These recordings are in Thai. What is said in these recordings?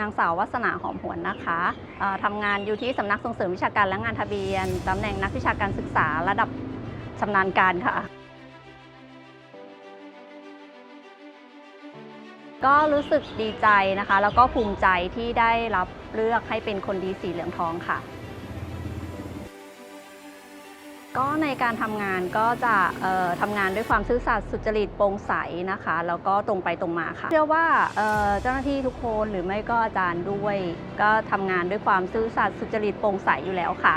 นางสาววัสนาหอมหวนนะคะทำงานอยู่ที่สำนักส่งเสริมวิชาการและงานทะเบียนตำแหน่งนักวิชาการศึกษาระดับชำนาญการค่ะ ก็รู้สึกดีใจนะคะ แล้วก็ภูมิใจที่ได้รับเลือกให้เป็นคนดีสีเหลืองทองค่ะ ก็ในการทำงานก็จะทำงานด้วยความซื่อสัตย์สุจริตโปร่งใสนะคะ แล้วก็ตรงไปตรงมาค่ะเชื่อว่าเจ้าหน้าที่ทุกคนหรือไม่ก็อาจารย์ด้วย ก็ทำงานด้วยความซื่อสัตย์สุจริตโปร่งใสอยู่แล้วค่ะ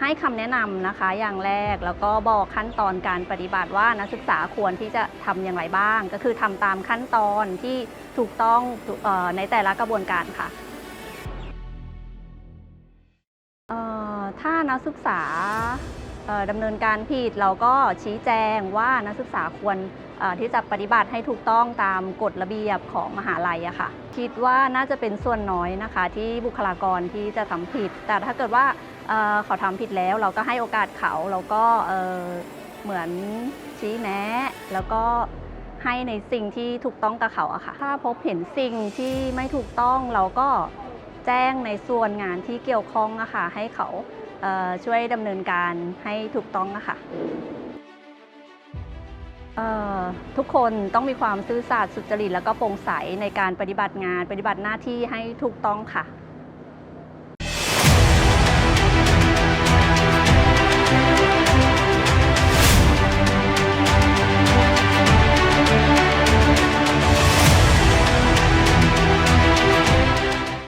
ให้คำแนะนำนะคะอย่างแรกแล้วก็บอกขั้นตอนการปฏิบัติว่านักศึกษาควรที่จะทำอย่างไรบ้าง ก็คือทำตามขั้นตอนที่ถูกต้องออในแต่ละกระบวนการค่ะ ถ้านักศึกษาดำเนินการผิดเราก็ชี้แจงว่านักศึกษาควรที่จะปฏิบัติให้ถูกต้องตามกฎระเบียบของมหาลัยอะค่ะ คิดว่าน่าจะเป็นส่วนน้อยนะคะ ที่บุคลากรที่จะทำผิด แต่ถ้าเกิดว่าเขาทำผิดแล้ว เราก็ให้โอกาสเขาเราก็เหมือนชี้แนะ แล้วก็ให้ในสิ่งที่ถูกต้องกับเขาอะค่ะ ถ้าพบเห็นสิ่งที่ไม่ถูกต้องเราก็แจ้งในส่วนงานที่เกี่ยวข้องอะค่ะให้เขา ช่วยดำเนินการให้ถูกต้องนะคะทุกคนต้องมีความซื่อสัตย์สุจริต แล้วก็โปร่งใสในการปฏิบัติงาน ปฏิบัติหน้าที่ให้ถูกต้องค่ะ